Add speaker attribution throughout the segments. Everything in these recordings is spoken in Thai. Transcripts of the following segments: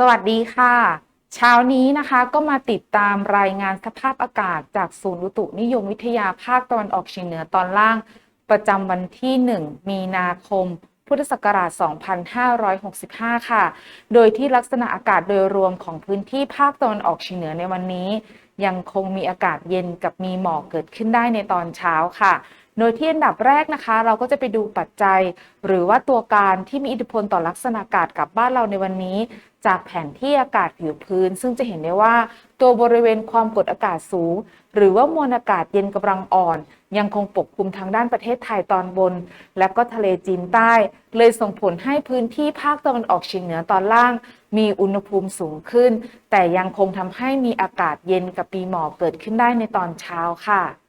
Speaker 1: สวัสดีค่ะ เช้านี้นะคะก็มาติดตามรายงานสภาพอากาศจากศูนย์อุตุนิยมวิทยาภาคตะวันออกเฉียงเหนือตอนล่าง ประจำวันที่ 1 มีนาคม พุทธศักราช 2565 ค่ะ โดยที่ลักษณะอากาศโดยรวมของพื้นที่ภาคตะวันออกเฉียงเหนือในวันนี้ ยังคงมีอากาศเย็นกับมีหมอกเกิดขึ้นได้ในตอนเช้าค่ะ โดยที่อันดับแรกนะคะ เราก็จะไปดูปัจจัย หรือว่าตัวการที่มีอิทธิพลต่อลักษณะอากาศกับบ้านเราในวันนี้ จากแผนที่อากาศผิวพื้น ซึ่งจะเห็นได้ว่า ตัวบริเวณความกดอากาศสูง หรือว่ามวลอากาศเย็นกำลังอ่อน ยังคงปกคลุมทางด้านประเทศไทยตอนบน และก็ทะเลจีนใต้ เลยส่งผลให้พื้นที่ภาคตะวันออกเฉียงเหนือตอนล่าง มีอุณหภูมิสูงขึ้น แต่ยังคงทำให้มีอากาศเย็นกับปีหมอกเกิดขึ้นได้ในตอนเช้าค่ะ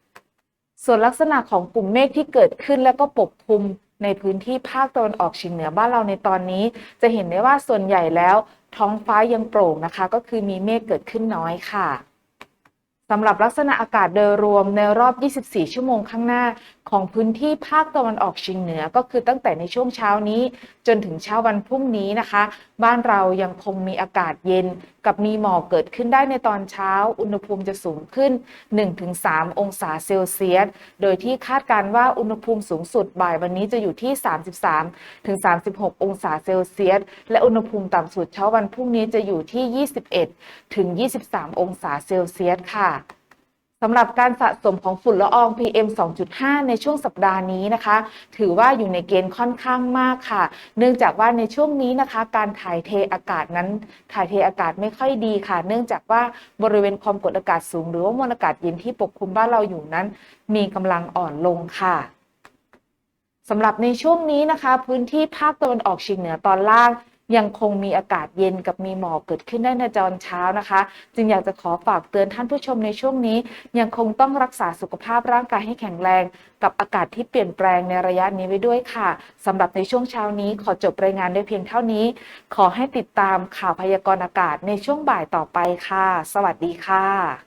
Speaker 1: ส่วนลักษณะของกลุ่มเมฆที่เกิดขึ้นแล้วก็ปกคลุมในพื้นที่ภาคตะวันออกเฉียงเหนือบ้านเราในตอนนี้ จะเห็นได้ว่าส่วนใหญ่แล้ว ท้องฟ้ายังโปร่งนะคะ ก็คือมีเมฆเกิดขึ้นน้อยค่ะ สำหรับลักษณะอากาศโดยรวมในรอบ 24 ชั่วโมงข้างหน้า ของพื้นที่ภาคตะวันออกเฉียงเหนือก็คือตั้งแต่ในช่วงเช้านี้ จนถึงเช้าวันพรุ่งนี้นะคะ บ้านเรายังคงมีอากาศเย็น กับมีหมอกเกิดขึ้นได้ในตอนเช้า อุณหภูมิจะสูงขึ้น 1-3 องศาเซลเซียส โดยที่คาดการณ์ว่าอุณหภูมิสูงสุดบ่ายวันนี้จะอยู่ที่ 33ถึง36 องศาเซลเซียส และอุณหภูมิต่ำสุดเช้าวันพรุ่งนี้จะอยู่ที่ 21ถึง23 องศาเซลเซียสค่ะ สำหรับการสะสมของฝุ่นละออง PM 2.5 ในช่วงสัปดาห์นี้นะคะ ถือว่าอยู่ในเกณฑ์ค่อนข้างมากค่ะ เนื่องจากว่าในช่วงนี้นะคะ การถ่ายเทอากาศนั้น ถ่ายเทอากาศไม่ค่อยดีค่ะ เนื่องจากว่าบริเวณความกดอากาศสูง หรือว่ามวลอากาศเย็นที่ปกคลุมบ้านเราอยู่นั้น มีกำลังอ่อนลงค่ะสำหรับในช่วงนี้นะคะ พื้นที่ภาคตะวันออกเฉียงเหนือตอนล่าง ยังคงมีอากาศเย็นกับมีหมอกเกิดขึ้นได้ในตอนเช้านะคะ จึงอยากจะขอฝากเตือนท่านผู้ชมในช่วงนี้ ยังคงต้องรักษาสุขภาพร่างกายให้แข็งแรง กับอากาศที่เปลี่ยนแปลงในระยะนี้ไว้ด้วยค่ะสำหรับในช่วงเช้านี้ขอจบรายงานด้วยเพียงเท่านี้ ขอให้ติดตามข่าวพยากรณ์อากาศในช่วงบ่ายต่อไปค่ะ สวัสดีค่ะ